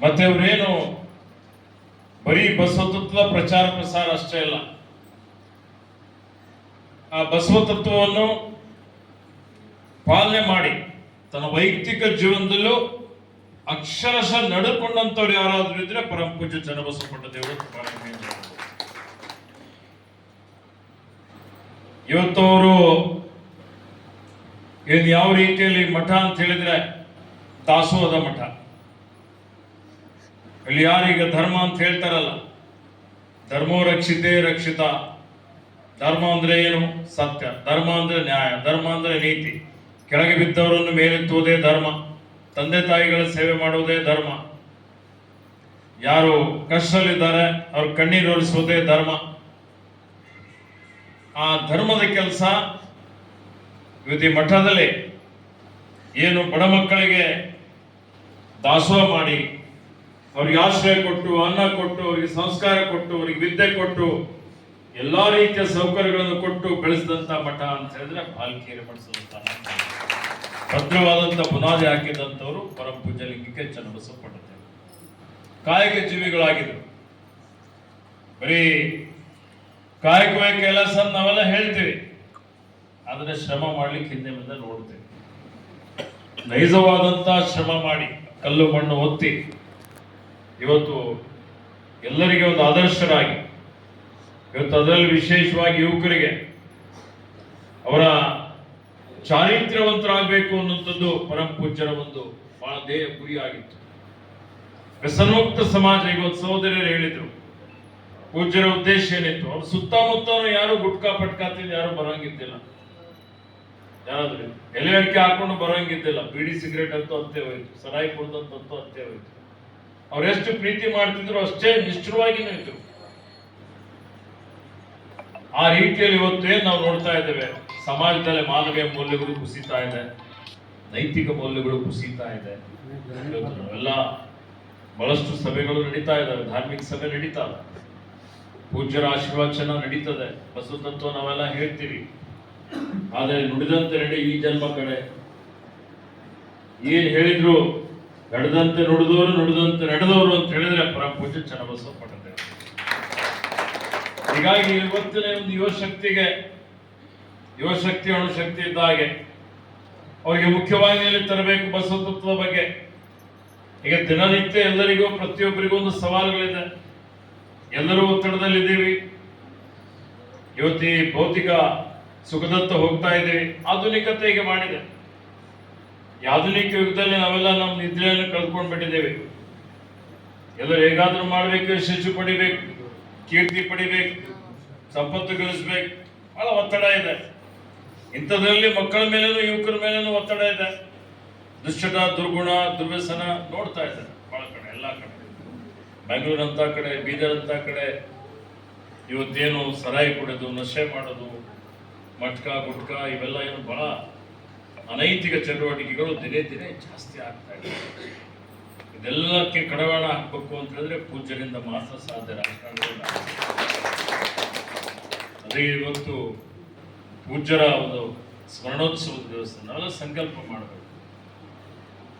ಮತ್ತೆ ಅವರೇನು ಬರೀ ಬಸವತತ್ವ ಪ್ರಚಾರ ಪ್ರಸಾರ ಅಷ್ಟೇ ಅಲ್ಲ, ಆ ಬಸವತತ್ವವನ್ನು ಪಾಲನೆ ಮಾಡಿ ತನ್ನ ವೈಯಕ್ತಿಕ ಜೀವನದಲ್ಲೂ ಅಕ್ಷರಶಃ ನಡೆಕೊಂಡಂತವ್ರು ಯಾರಾದ್ರೂ ಇದ್ರೆ ಪರಮ ಪೂಜ್ಯ ಚನ್ನಬಸವಪಟ್ಟ ದೇವರು ಇವತ್ತು ಅವರು ಏನ್ ಯಾವ ರೀತಿಯಲ್ಲಿ ಮಠ ಅಂತ ಹೇಳಿದ್ರೆ ದಾಸೋಹದ ಮಠ. ಇಲ್ಲಿ ಯಾರೀಗ ಧರ್ಮ ಅಂತ ಹೇಳ್ತಾರಲ್ಲ, ಧರ್ಮೋ ರಕ್ಷಿತೇ ರಕ್ಷಿತ. ಧರ್ಮ ಅಂದ್ರೆ ಏನು? ಸತ್ಯ. ಧರ್ಮ ಅಂದ್ರೆ ನ್ಯಾಯ. ಧರ್ಮ ಅಂದ್ರೆ ನೀತಿ. ಕೆಳಗೆ ಬಿದ್ದವರನ್ನು ಮೇಲೆತ್ತುವುದೇ ಧರ್ಮ. ತಂದೆ ತಾಯಿಗಳ ಸೇವೆ ಮಾಡುವುದೇ ಧರ್ಮ. ಯಾರು ಕಷ್ಟದಲ್ಲಿದ್ದಾರೆ, ಅವ್ರ ಕಣ್ಣೀರು ಒರೆಸುವುದೇ ಧರ್ಮ. ಆ ಧರ್ಮದ ಕೆಲಸ ಇವತ್ತು ಮಠದಲ್ಲಿ ಏನು ಬಡ ಮಕ್ಕಳಿಗೆ ದಾಸೋಹ ಮಾಡಿ, ಅವ್ರಿಗೆ ಆಶ್ರಯ ಕೊಟ್ಟು, ಅನ್ನ ಕೊಟ್ಟು, ಅವರಿಗೆ ಸಂಸ್ಕಾರ ಕೊಟ್ಟು, ಅವರಿಗೆ ವಿದ್ಯೆ ಕೊಟ್ಟು, ಎಲ್ಲ ರೀತಿಯ ಸೌಕರ್ಯಗಳನ್ನು ಕೊಟ್ಟು ಬೆಳೆಸಿದಂತ ಮಠ ಅಂತ ಹೇಳಿದ್ರೆ ಬಾಲ್ಕಿಯರು ಮಾಡಿಸಿದಂತ ಭದ್ರವಾದಂತ ಬುನಾದಿ ಹಾಕಿದಂತವರು ಪರಮ ಪೂಜ್ಯ ಲಿಂಗಕ್ಕೆ ಚನ್ನಬಸವ ಪಟ್ಟದೇವರು ಕಾಯಕ ಜೀವಿಗಳಾಗಿದ್ರು. ಬರೀ ಕಾಯಕವೇ ಕೆಲಸ ನಾವೆಲ್ಲ ಹೇಳ್ತೀವಿ. ಆದರೆ ಶ್ರಮ ಮಾಡಲಿಕ್ಕೆ ಹಿಂದೆ ಮುಂದೆ ನೋಡ್ತೇವೆ. ನೈಜವಾದಂತ ಶ್ರಮ ಮಾಡಿ, ಕಲ್ಲು ಮಣ್ಣು ಒತ್ತಿ, ಇವತ್ತು ಎಲ್ಲರಿಗೆ ಒಂದು ಆದರ್ಶರಾಗಿ, ಇವತ್ತು ಅದರಲ್ಲಿ ವಿಶೇಷವಾಗಿ ಯುವಕರಿಗೆ ಅವರ ಚಾರಿತ್ರ್ಯವಂತರಾಗಬೇಕು ಅನ್ನುವಂಥದ್ದು ಪರಮ ಪೂಜ್ಯರ ಒಂದು ಬಹಳ ದೇಹ ಗುರಿಯಾಗಿತ್ತು. ವ್ಯಸನೋಕ್ತ ಸಮಾಜ ಇವತ್ತು ಸಹೋದರಿಯರು ಹೇಳಿದ್ರು, ಪೂಜ್ಯರ ಉದ್ದೇಶ ಏನಿತ್ತು? ಅವ್ರ ಸುತ್ತಮುತ್ತ ಯಾರು ಗುಟ್ಕಾ ಪಟ್ಕಾ ತಿಂದು ಯಾರು ಬರೋಂಗಿದ್ದಿಲ್ಲ. ಯಾರಾದ್ರೂ ಎಲೆ ಅಡಿಕೆ ಹಾಕೊಂಡು ಬರೋಂಗಿದ್ದಿಲ್ಲ, ಬೀಡಿ ಸಿಗರೇಟ್ ಅಂತೂ ಅಂತೆ ಹೋಯ್ತು, ಸರಾಯಿ ಕುಡ್ದಂತೂ ಅಂತೆ ಹೋಯ್ತು. ಎಷ್ಟು ಪ್ರೀತಿ ಮಾಡ್ತಿದ್ರು ಅಷ್ಟೇ ನಿಷ್ಠುರವಾಗಿನೂ ಇದ್ರು. ಆ ರೀತಿಯಲ್ಲಿ ಇವತ್ತು ಏನ್ ನಾವು ನೋಡ್ತಾ ಇದ್ದೇವೆ? ಸಮಾಜದಲ್ಲಿ ಮಾನವೀಯ ಮೌಲ್ಯಗಳು ಕುಸಿತಾ ಇದೆ, ನೈತಿಕ ಮೌಲ್ಯಗಳು ಕುಸಿತಾ ಇದೆ. ನಾವೆಲ್ಲ ಬಹಳಷ್ಟು ಸಭೆಗಳು ನಡೀತಾ ಇದ್ದಾವೆ, ಧಾರ್ಮಿಕ ಸಭೆ ನಡೀತಾ ಪೂಜ್ಯರ ಆಶೀರ್ವಚನ ನಡೀತದೆ. ಬಸವ ತತ್ವ ನಾವೆಲ್ಲ ಹೇಳ್ತೀವಿ. ಆದರೆ ನುಡಿದಂತೆ ನಡೆ ಈ ಜನ್ಮ ಕಡೆ. ಏನ್ ಹೇಳಿದ್ರು? ನಡೆದಂತೆ ನುಡಿದವರು, ನುಡಿದಂತೆ ನಡೆದವರು ಅಂತ ಹೇಳಿದ್ರೆ ಪರಮ ಪೂಜ್ಯ ಚನ್ನಬಸವ ಪಟ್ಟದೇವರು ಹೀಗಾಗಿ ಇವತ್ತಿನ ಒಂದು ಯುವಶಕ್ತಿಗೆ ಯುವಶಕ್ತಿ ಯುವ ಶಕ್ತಿ ಅಣುಶಕ್ತಿ ಇದ್ದ ಹಾಗೆ. ಅವರಿಗೆ ಮುಖ್ಯವಾಹಿನಿಯಲ್ಲಿ ತರಬೇಕು ಬಸವ ತತ್ವದ ಬಗ್ಗೆ. ಈಗ ದಿನನಿತ್ಯ ಎಲ್ಲರಿಗೂ, ಪ್ರತಿಯೊಬ್ಬರಿಗೂ ಒಂದು ಸವಾಲುಗಳಿದೆ. ಎಲ್ಲರೂ ಒತ್ತಡದಲ್ಲಿದ್ದೀವಿ. ಇವತ್ತಿ ಭೌತಿಕ ಸುಖದತ್ತ ಹೋಗ್ತಾ ಇದ್ದೀವಿ ಆಧುನಿಕತೆಗೆ ಮಾಡಿದೆ. ಆಧುನಿಕ ಯುಗದಲ್ಲಿ ನಾವೆಲ್ಲ ನಮ್ಮ ನಿದ್ರೆಯನ್ನು ಕಳ್ಕೊಂಡು ಬಿಟ್ಟಿದ್ದೇವೆ. ಎಲ್ಲರೂ ಹೇಗಾದ್ರೂ ಮಾಡಬೇಕು ಶಿಶು ಪಡಿಬೇಕು, ಕೀರ್ತಿ ಪಡಿಬೇಕು, ಸಂಪತ್ತು ಗಳಿಸ್ಬೇಕು. ಬಹಳ ಒತ್ತಡ ಇದೆ. ಇಂಥದ್ರಲ್ಲಿ ಮಕ್ಕಳ ಮೇಲೇನು ಯುವಕರ ಮೇಲೇನು ಒತ್ತಡ ಇದೆ. ದುಶ್ಚಟ, ದುರ್ಗುಣ, ದುರ್ವ್ಯಸನ ನೋಡ್ತಾ ಇದ್ದಾರೆ ಬಹಳ ಕಡೆ, ಎಲ್ಲ ಕಡೆ. ಬೆಂಗಳೂರು ಅಂತ ಕಡೆ, ಬೀದರ್ ಅಂತ ಕಡೆ, ಇವತ್ತೇನು ಸರಾಯಿ ಕುಡಿದು, ನಶೆ ಮಾಡೋದು ಮಟ್ಕ, ಗುಟ್ಕ ಇವೆಲ್ಲ ಏನು ಬಹಳ ಅನೈತಿಕ ಚಟುವಟಿಕೆಗಳು ದಿನೇ ದಿನೇ ಜಾಸ್ತಿ ಆಗ್ತಾ ಇದೆ. ಇದೆಲ್ಲಕ್ಕೆ ಕಡವಾಣ ಹಾಕಬೇಕು ಅಂತ ಹೇಳಿದ್ರೆ ಪೂಜ್ಯರಿಂದ ಮಾತ್ರ ಸಾಧ್ಯ ರಾಜಕಾರಣದಿಂದ ಅದೇ ಇವತ್ತು ಪೂಜ್ಯರ ಒಂದು ಸ್ಮರಣೋತ್ಸವದ ದಿವಸ, ನಾವೆಲ್ಲ ಸಂಕಲ್ಪ ಮಾಡಬೇಕು.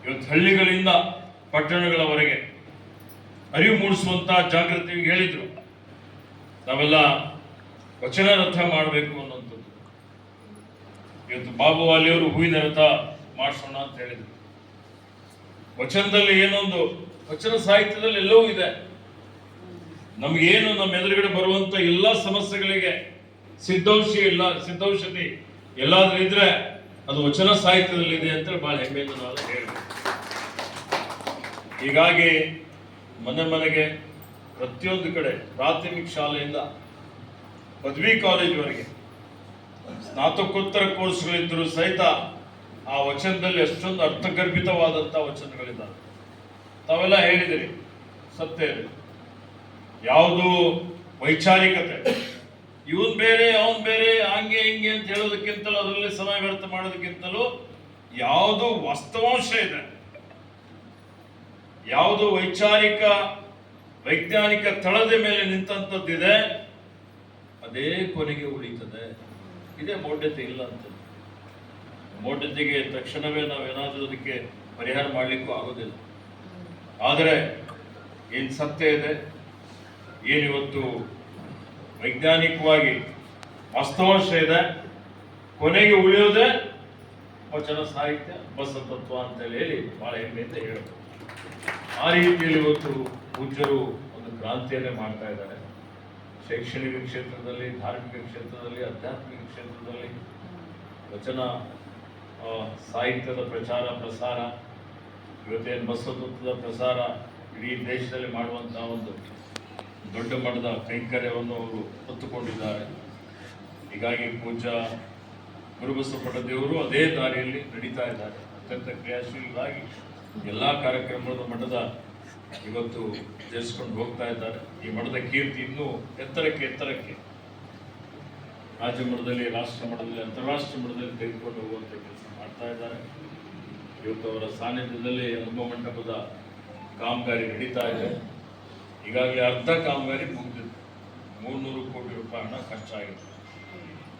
ಇವತ್ತು ಹಳ್ಳಿಗಳಿಂದ ಪಟ್ಟಣಗಳವರೆಗೆ ಅರಿವು ಮೂಡಿಸುವಂತ ಜಾಗೃತಿ ಹೇಳಿದ್ರು. ನಾವೆಲ್ಲ ವಚನ ರಥ ಮಾಡಬೇಕು ಅನ್ನುವಂಥದ್ದು ಇವತ್ತು ಬಾಬು ಅಲಿಯವರು ಹೂವಿನ ರಥ ಮಾಡಿಸೋಣ ಅಂತ ಹೇಳಿದರು. ವಚನದಲ್ಲಿ ಏನೊಂದು, ವಚನ ಸಾಹಿತ್ಯದಲ್ಲಿ ಎಲ್ಲವೂ ಇದೆ. ನಮಗೇನು ನಮ್ಮ ಎದುರುಗಡೆ ಬರುವಂತ ಎಲ್ಲ ಸಮಸ್ಯೆಗಳಿಗೆ ಸಿದ್ಧೌಷಧಿ ಇಲ್ಲ, ಸಿದ್ಧೌಷಧಿ ಎಲ್ಲಾದ್ರೂ ಇದ್ರೆ ಅದು ವಚನ ಸಾಹಿತ್ಯದಲ್ಲಿ ಇದೆ ಅಂತ ಬಹಳ ಹೆಮ್ಮೆಯಿಂದ ನಾನು ಹೇಳಿದೆ. ಹೀಗಾಗಿ ಮನೆ ಮನೆಗೆ ಪ್ರತಿಯೊಂದು ಕಡೆ ಪ್ರಾಥಮಿಕ ಶಾಲೆಯಿಂದ ಪದವಿ ಕಾಲೇಜ್ವರೆಗೆ ಸ್ನಾತಕೋತ್ತರ ಕೋರ್ಸ್ಗಳಿದ್ದರೂ ಸಹಿತ ಆ ವಚನದಲ್ಲಿ ಎಷ್ಟೊಂದು ಅರ್ಥಗರ್ಭಿತವಾದಂಥ ವಚನಗಳಿದ್ದಾವೆ. ತಾವೆಲ್ಲ ಹೇಳಿದಿರಿ, ಸತ್ಯ ಇದೆ. ಯಾವುದು ವೈಚಾರಿಕತೆ ಇವನ್ ಬೇರೆ, ಅವನ್ ಬೇರೆ, ಹಂಗೆ, ಹಿಂಗೆ ಅಂತ ಹೇಳೋದಕ್ಕಿಂತಲೂ, ಅದರಲ್ಲಿ ಸಮಯ ವ್ಯರ್ಥ ಮಾಡೋದಕ್ಕಿಂತಲೂ ಯಾವುದು ವಾಸ್ತವಾಂಶ ಇದೆ. ಯಾವುದು ವೈಚಾರಿಕ, ವೈಜ್ಞಾನಿಕ ತಳದ ಮೇಲೆ ನಿಂತಂಥದ್ದಿದೆ. ಅದೇ ಕೊನೆಗೆ ಉಳಿತದೆ. ಇದೇ ಮೌಢ್ಯತೆ ಇಲ್ಲ ಅಂತ ಮೌಢ್ಯತೆಗೆ ತಕ್ಷಣವೇ ನಾವೇನಾದರೂ ಅದಕ್ಕೆ ಪರಿಹಾರ ಮಾಡಲಿಕ್ಕೂ ಆಗೋದಿಲ್ಲ. ಆದರೆ ಏನು ಸತ್ಯ ಇದೆ? ಏನಿವತ್ತು ವೈಜ್ಞಾನಿಕವಾಗಿ ವಾಸ್ತವಾಂಶ ಇದೆ? ಕೊನೆಗೆ ಉಳಿಯೋದೇ ವಚನ ಸಾಹಿತ್ಯ ಬಸತತ್ವ ಅಂತೇಳಿ ಹೇಳಿ ಬಹಳ ಹೆಮ್ಮೆಯಿಂದ ಹೇಳೋದು ಆ ರೀತಿಯಲ್ಲಿ ಇವತ್ತು ಪೂಜ್ಯರು ಒಂದು ಕ್ರಾಂತಿಯನ್ನೇ ಮಾಡ್ತಾ ಇದ್ದಾರೆ. ಶೈಕ್ಷಣಿಕ ಕ್ಷೇತ್ರದಲ್ಲಿ, ಧಾರ್ಮಿಕ ಕ್ಷೇತ್ರದಲ್ಲಿ, ಆಧ್ಯಾತ್ಮಿಕ ಕ್ಷೇತ್ರದಲ್ಲಿ ವಚನ ಸಾಹಿತ್ಯದ ಪ್ರಚಾರ, ಪ್ರಸಾರ, ಇವತ್ತೇನು ಬಸವತತ್ವದ ಪ್ರಸಾರ ಇಡೀ ದೇಶದಲ್ಲಿ ಮಾಡುವಂಥ ಒಂದು ದೊಡ್ಡ ಮಟ್ಟದ ಕೈಂಕರ್ಯವನ್ನು ಅವರು ಹೊತ್ತುಕೊಂಡಿದ್ದಾರೆ. ಹೀಗಾಗಿ ಪೂಜಾ ದೇವರು ಅದೇ ದಾರಿಯಲ್ಲಿ ನಡೀತಾ ಇದ್ದಾರೆ. ಅತ್ಯಂತ ಕ್ರಿಯಾಶೀಲರಾಗಿ ಎಲ್ಲ ಕಾರ್ಯಕ್ರಮದ ಮಠದ ಇವತ್ತು ಜರಿಸ್ಕೊಂಡು ಹೋಗ್ತಾ ಇದ್ದಾರೆ. ಈ ಮಠದ ಕೀರ್ತಿ ಇನ್ನೂ ಎತ್ತರಕ್ಕೆ ಎತ್ತರಕ್ಕೆ. ರಾಜ್ಯ ಮಟ್ಟದಲ್ಲಿ ರಾಷ್ಟ್ರ ಮಟ್ಟದಲ್ಲಿ ಅಂತಾರಾಷ್ಟ್ರೀಯ ಮಟ್ಟದಲ್ಲಿ ತೆಗೆದುಕೊಂಡು ಹೋಗುವಂಥ ಕೆಲಸ ಮಾಡ್ತಾ ಇದ್ದಾರೆ. ಇವತ್ತು ಅವರ ಸಾನ್ನಿಧ್ಯದಲ್ಲಿ ಹನುಮ ಮಂಟಪದ ಕಾಮಗಾರಿ ನಡೀತಾ ಇದೆ. ಈಗಾಗಲೇ ಅರ್ಧ ಕಾಮಗಾರಿ ಮುಗಿದಿದೆ. ಮೂರ್ನೂರು ಕೋಟಿ ರೂಪಾಯಿ ಹಣ ಖರ್ಚಾಗಿದೆ.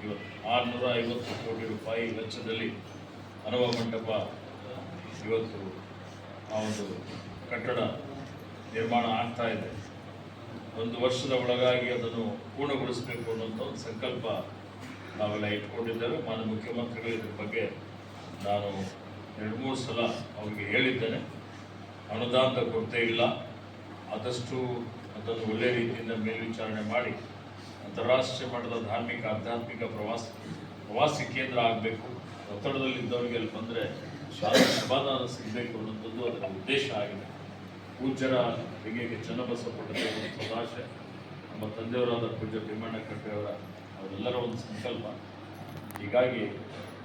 ಇವತ್ತು ಆರುನೂರ ಐವತ್ತು ಕೋಟಿ ರೂಪಾಯಿ ವೆಚ್ಚದಲ್ಲಿ ಅನುಭವ ಮಂಟಪ ಇವತ್ತು ಆ ಒಂದು ಕಟ್ಟಡ ನಿರ್ಮಾಣ ಆಗ್ತಾ ಇದೆ. ಒಂದು ವರ್ಷದ ಒಳಗಾಗಿ ಅದನ್ನು ಪೂರ್ಣಗೊಳಿಸಬೇಕು ಅನ್ನೋಂಥ ಒಂದು ಸಂಕಲ್ಪ ನಾವೆಲ್ಲ ಇಟ್ಕೊಂಡಿದ್ದೇವೆ. ಮಾನ್ಯ ಮುಖ್ಯಮಂತ್ರಿಗಳು ಇದ್ರ ಬಗ್ಗೆ ನಾನು ಎರಡು, ಮೂರು ಸಲ ಅವರಿಗೆ ಹೇಳಿದ್ದೇನೆ. ಅನುದಾನದ ಕೊರತೆ ಇಲ್ಲ. ಆದಷ್ಟು ಅದನ್ನು ಒಳ್ಳೆಯ ರೀತಿಯಿಂದ ಮೇಲ್ವಿಚಾರಣೆ ಮಾಡಿ ಅಂತಾರಾಷ್ಟ್ರೀಯ ಮಟ್ಟದ ಧಾರ್ಮಿಕ, ಆಧ್ಯಾತ್ಮಿಕ ಪ್ರವಾಸ, ಪ್ರವಾಸಿ ಕೇಂದ್ರ ಆಗಬೇಕು. ಒತ್ತಡದಲ್ಲಿದ್ದವರಿಗೆ ಅಲ್ಲಿ ಬಂದರೆ ಶಾಂತಿ, ಸಮಾಧಾನ ಸಿಗಬೇಕು ಅನ್ನೋಂಥದ್ದು ಅದರ ಉದ್ದೇಶ ಆಗಿದೆ. ಪೂಜ್ಯರ ಹೆಗೆಗೆ ಚನ್ನಬಸವ ದೇವರ ಸದಾಶೆ ನಮ್ಮ ತಂದೆಯವರಾದ ಪೂಜ್ಯ ಭೀಮಣ್ಣ ಕಟ್ಟೆಯವರ ಅವರೆಲ್ಲರ ಒಂದು ಸಂಕಲ್ಪ. ಹೀಗಾಗಿ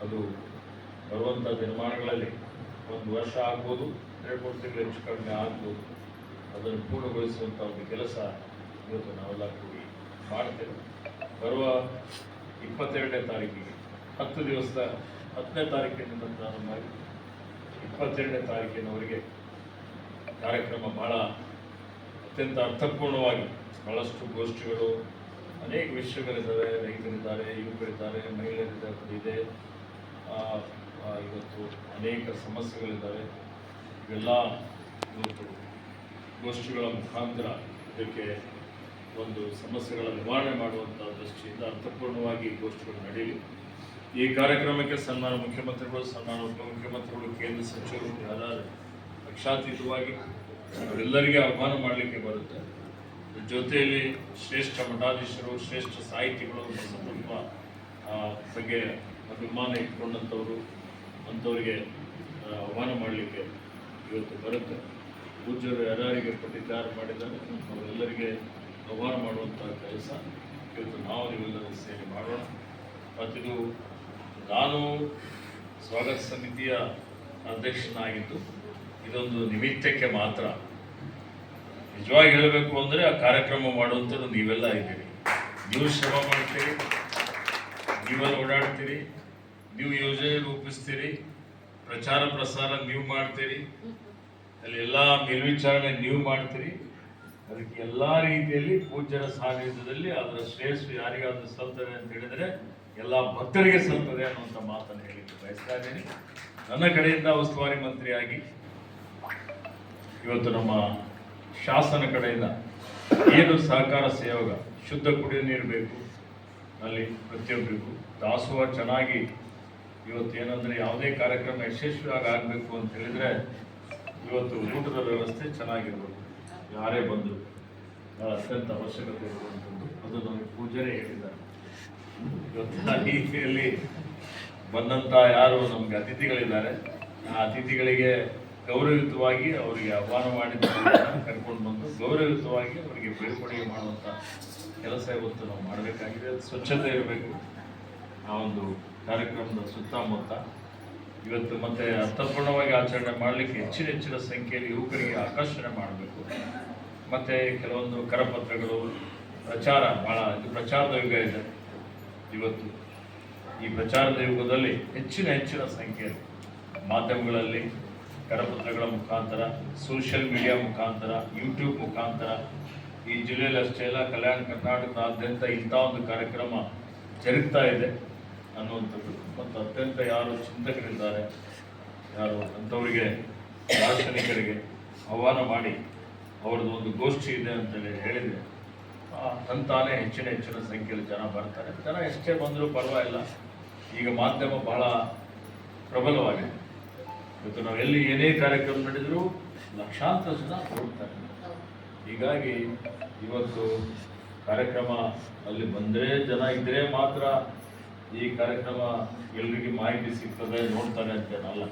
ಅದು ಬರುವಂಥ ದಿನಮಾನಗಳಲ್ಲಿ ಒಂದು ವರ್ಷ ಆಗ್ಬೋದು, ಎರಡು, ಮೂರು ತಿಂಗಳು ಹೆಚ್ಚು ಕಡಿಮೆ ಆಗ್ಬೋದು. ಅದನ್ನು ಪೂರ್ಣಗೊಳಿಸುವಂಥ ಒಂದು ಕೆಲಸ ಇವತ್ತು ನಾವೆಲ್ಲ ಕೂಡಿ ಮಾಡ್ತೇವೆ. ಬರುವ ಇಪ್ಪತ್ತೆರಡನೇ ತಾರೀಕಿಗೆ, ಹತ್ತು ದಿವಸದ ಹತ್ತನೇ ಪ್ರಾರಂಭ ಆಗಿ ಇಪ್ಪತ್ತೆರಡನೇ ತಾರೀಕಿನವರೆಗೆ ಕಾರ್ಯಕ್ರಮ ಬಹಳ ಅತ್ಯಂತ ಅರ್ಥಪೂರ್ಣವಾಗಿ ಬಹಳಷ್ಟು ಗೋಷ್ಠಿಗಳು ಅನೇಕ ವಿಷಯಗಳಿದ್ದಾವೆ. ರೈತರಿದ್ದಾರೆ ಯುವಕರಿದ್ದಾರೆ ಆ, ಇವತ್ತು ಅನೇಕ ಸಮಸ್ಯೆಗಳಿದ್ದಾವೆ. ಇವೆಲ್ಲ ಇವತ್ತು ಗೋಷ್ಠಿಗಳ ಮುಖಾಂತರ ಇದಕ್ಕೆ ಒಂದು ಸಮಸ್ಯೆಗಳ ನಿವಾರಣೆ ಮಾಡುವಂಥ ದೃಷ್ಟಿಯಿಂದ ಅರ್ಥಪೂರ್ಣವಾಗಿ ಗೋಷ್ಠಿಗಳು ನಡೆಯಲಿ. ಈ ಕಾರ್ಯಕ್ರಮಕ್ಕೆ ಸನ್ಮಾನ ಮುಖ್ಯಮಂತ್ರಿಗಳು ಸನ್ಮಾನ ಉಪಮುಖ್ಯಮಂತ್ರಿಗಳು ಕೇಂದ್ರ ಸಚಿವರು ಯಾರು ಪಕ್ಷಾತೀತವಾಗಿ ಅವರೆಲ್ಲರಿಗೆ ಆಹ್ವಾನ ಮಾಡಲಿಕ್ಕೆ ಬರುತ್ತೆ. ಜೊತೆಯಲ್ಲಿ ಶ್ರೇಷ್ಠ ಮಠಾಧೀಶರು, ಶ್ರೇಷ್ಠ ಸಾಹಿತಿಗಳು ಸಂದರ್ಭ ಬಗ್ಗೆ ಅಭಿಮಾನ ಇಟ್ಕೊಂಡಂಥವರು ಅಂಥವ್ರಿಗೆ ಆಹ್ವಾನ ಮಾಡಲಿಕ್ಕೆ ಇವತ್ತು ಬರುತ್ತೆ. ಪೂಜ್ಯರು ಯಾರ್ಯಾರಿಗೆ ಪ್ರತಿಕಾರ ಮಾಡಿದ್ದಾರೆ, ಅವರೆಲ್ಲರಿಗೆ ಆಹ್ವಾನ ಮಾಡುವಂಥ ಕೆಲಸ ಇವತ್ತು ನಾವು ನೀವೆಲ್ಲರೂ ಸೇರಿ ಮಾಡೋಣ. ಮತ್ತಿದು, ನಾನು ಸ್ವಾಗತ ಸಮಿತಿಯ ಅಧ್ಯಕ್ಷನಾಗಿದ್ದು ಇದೊಂದು ನಿಮಿತ್ತಕ್ಕೆ ಮಾತ್ರ. ನಿಜವಾಗಿ ಹೇಳಬೇಕು ಅಂದರೆ ಆ ಕಾರ್ಯಕ್ರಮ ಮಾಡುವಂಥದ್ದು ನೀವೆಲ್ಲ ಇದ್ದೀರಿ. ನೀವು ಶ್ರಮ ಮಾಡ್ತೀರಿ, ನೀವೆಲ್ಲ ಓಡಾಡ್ತೀರಿ, ನೀವು ಯೋಜನೆ ರೂಪಿಸ್ತೀರಿ, ಪ್ರಚಾರ ಪ್ರಸಾರ ನೀವು ಮಾಡ್ತೀರಿ, ಅಲ್ಲಿ ಎಲ್ಲ ಮೇಲ್ವಿಚಾರಣೆ ನೀವು ಮಾಡ್ತೀರಿ. ಅದಕ್ಕೆ ಎಲ್ಲ ರೀತಿಯಲ್ಲಿ ಪೂಜ್ಯರ ಸಾನ್ನಿಧ್ಯದಲ್ಲಿ ಅದರ ಶ್ರೇಷ್ಠ ಯಾರಿಗಾದ್ರೂ ಸಲ್ತದೆ ಅಂತ ಹೇಳಿದರೆ ಎಲ್ಲ ಭಕ್ತರಿಗೆ ಸಲ್ತದೆ ಅನ್ನುವಂಥ ಮಾತನ್ನು ಹೇಳಿದ್ದು ಬಯಸ್ತಾ ಇದ್ದೀನಿ. ನನ್ನ ಕಡೆಯಿಂದ ಉಸ್ತುವಾರಿ ಮಂತ್ರಿಯಾಗಿ ಇವತ್ತು ನಮ್ಮ ಶಾಸನ ಕಡೆಯಿಂದ ಏನು ಸಹಕಾರ ಸೇವಕ ಶುದ್ಧ ಕುಡಿಯೋ ನೀರು ಬೇಕು, ಅಲ್ಲಿ ಪ್ರತಿಯೊಬ್ಬರಿಗೂ ದಾಸೋಹ ಚೆನ್ನಾಗಿ ಇವತ್ತು ಏನಂದರೆ ಯಾವುದೇ ಕಾರ್ಯಕ್ರಮ ಯಶಸ್ವಿಯಾಗಿ ಆಗಬೇಕು ಅಂತ ಹೇಳಿದರೆ ಇವತ್ತು ಊಟದ ವ್ಯವಸ್ಥೆ ಚೆನ್ನಾಗಿರ್ಬೋದು. ಯಾರೇ ಬಂದರು ಅತ್ಯಂತ ಅವಶ್ಯಕತೆ ಇರುವಂಥದ್ದು, ಅದು ನಮಗೆ ಪೂಜೆನೇ ಹೇಳಿದ್ದಾರೆ. ಇವತ್ತು ಆ ರೀತಿಯಲ್ಲಿ ಬಂದಂಥ ಯಾರು ನಮಗೆ ಅತಿಥಿಗಳಿದ್ದಾರೆ. ಆ ಅತಿಥಿಗಳಿಗೆ ಗೌರವಯುತವಾಗಿ ಅವರಿಗೆ ಆಹ್ವಾನ ಮಾಡಿದ ಕರ್ಕೊಂಡು ಬಂದು ಗೌರವಯುತವಾಗಿ ಅವರಿಗೆ ಬೀಳ್ಕೊಡುಗೆ ಮಾಡುವಂಥ ಕೆಲಸ ಇವತ್ತು ನಾವು ಮಾಡಬೇಕಾಗಿದೆ. ಸ್ವಚ್ಛತೆ ಇರಬೇಕು. ಆ ಒಂದು ಕಾರ್ಯಕ್ರಮದ ಸುತ್ತಮುತ್ತ ಇವತ್ತು ಮತ್ತೆ ಅರ್ಥಪೂರ್ಣವಾಗಿ ಆಚರಣೆ ಮಾಡಲಿಕ್ಕೆ ಹೆಚ್ಚಿನ ಹೆಚ್ಚಿನ ಸಂಖ್ಯೆಯಲ್ಲಿ ಯುವಕರಿಗೆ ಆಕರ್ಷಣೆ ಮಾಡಬೇಕು. ಮತ್ತೆ ಕೆಲವೊಂದು ಕರಪತ್ರಗಳು, ಪ್ರಚಾರ ಭಾಳ ಇದು ಪ್ರಚಾರದ ಯುಗ ಇದೆ. ಇವತ್ತು ಈ ಪ್ರಚಾರದ ಯುಗದಲ್ಲಿ ಹೆಚ್ಚಿನ ಹೆಚ್ಚಿನ ಸಂಖ್ಯೆಯಲ್ಲಿ ಮಾಧ್ಯಮಗಳಲ್ಲಿ ಕರಪತ್ರಗಳ ಮುಖಾಂತರ ಸೋಷಿಯಲ್ ಮೀಡಿಯಾ ಮುಖಾಂತರ ಯೂಟ್ಯೂಬ್ ಮುಖಾಂತರ, ಈ ಜಿಲ್ಲೆಯಲ್ಲಿ ಅಲ್ಲ, ಕಲ್ಯಾಣ ಕರ್ನಾಟಕದಾದ್ಯಂತ ಇಂಥ ಒಂದು ಕಾರ್ಯಕ್ರಮ ಜರುಗ್ತಾ ಇದೆ ಅನ್ನುವಂಥದ್ದು. ಮತ್ತು ಅತ್ಯಂತ ಯಾರು ಚಿಂತಕರಿದ್ದಾರೆ, ಯಾರು ಅಂಥವರಿಗೆ, ದಾರ್ಶನಿಕರಿಗೆ ಆಹ್ವಾನ ಮಾಡಿ ಅವ್ರದ್ದು ಒಂದು ಗೋಷ್ಠಿ ಇದೆ ಅಂತೇಳಿ ಹೇಳಿದರೆ ತಂತಾನೇ ಹೆಚ್ಚಿನ ಹೆಚ್ಚಿನ ಸಂಖ್ಯೆಯಲ್ಲಿ ಜನ ಬರ್ತಾರೆ. ಜನ ಎಷ್ಟೇ ಬಂದರೂ ಪರವಾಗಿಲ್ಲ. ಈಗ ಮಾಧ್ಯಮ ಬಹಳ ಪ್ರಬಲವಾಗಿದೆ. ಇವತ್ತು ನಾವು ಎಲ್ಲಿ ಏನೇ ಕಾರ್ಯಕ್ರಮ ನಡೆದರೂ ಲಕ್ಷಾಂತರ ಜನ ನೋಡ್ತಾರೆ. ಹೀಗಾಗಿ ಇವತ್ತು ಕಾರ್ಯಕ್ರಮ ಅಲ್ಲಿ ಬಂದರೆ ಜನ ಇದ್ದರೆ ಮಾತ್ರ ಈ ಕಾರ್ಯಕ್ರಮ ಎಲ್ರಿಗೆ ಮಾಹಿತಿ ಸಿಗ್ತದೆ, ನೋಡ್ತಾರೆ ಅಂತೇನಲ್ಲ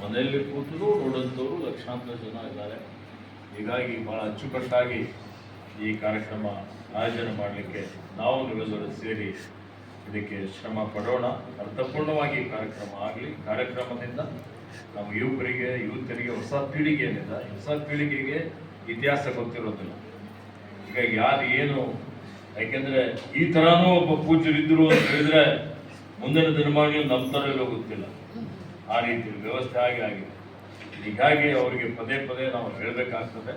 ಮನೆಯಲ್ಲಿ ಕೂತರೂ ನೋಡೋಂಥವ್ರು ಲಕ್ಷಾಂತರ ಜನ ಇದ್ದಾರೆ. ಹೀಗಾಗಿ ಭಾಳ ಅಚ್ಚುಕಟ್ಟಾಗಿ ಈ ಕಾರ್ಯಕ್ರಮ ಆಯೋಜನೆ ಮಾಡಲಿಕ್ಕೆ ನಾವು ನೀವೆಲ್ಲರೂ ಸೇರಿ ಇದಕ್ಕೆ ಶ್ರಮ ಪಡೋಣ. ಅರ್ಥಪೂರ್ಣವಾಗಿ ಕಾರ್ಯಕ್ರಮ ಆಗಲಿ, ಕಾರ್ಯಕ್ರಮದಿಂದ ನಮ್ಮ ಯುವಕರಿಗೆ ಯುವಕರಿಗೆ ಹೊಸ ಪೀಳಿಗೆ ಏನಿಲ್ಲ ಹೊಸ ಪೀಳಿಗೆಗೆ ಇತಿಹಾಸ ಗೊತ್ತಿರೋದಿಲ್ಲ. ಹೀಗಾಗಿ ಯಾರು ಏನು, ಯಾಕೆಂದ್ರೆ ಈ ಥರನೂ ಒಬ್ಬ ಪೂಜ್ಯರಿದ್ದರು ಅಂತ ಹೇಳಿದ್ರೆ ಮುಂದಿನ ದಿನಮಾನಗಳು ನಮ್ಮ ಥರಲ್ಲೂ ಗೊತ್ತಿಲ್ಲ. ಆ ರೀತಿ ವ್ಯವಸ್ಥೆ ಆಗಿ ಆಗಿದೆ. ಹೀಗಾಗಿ ಅವರಿಗೆ ಪದೇ ಪದೇ ನಾವು ಹೇಳಬೇಕಾಗ್ತದೆ,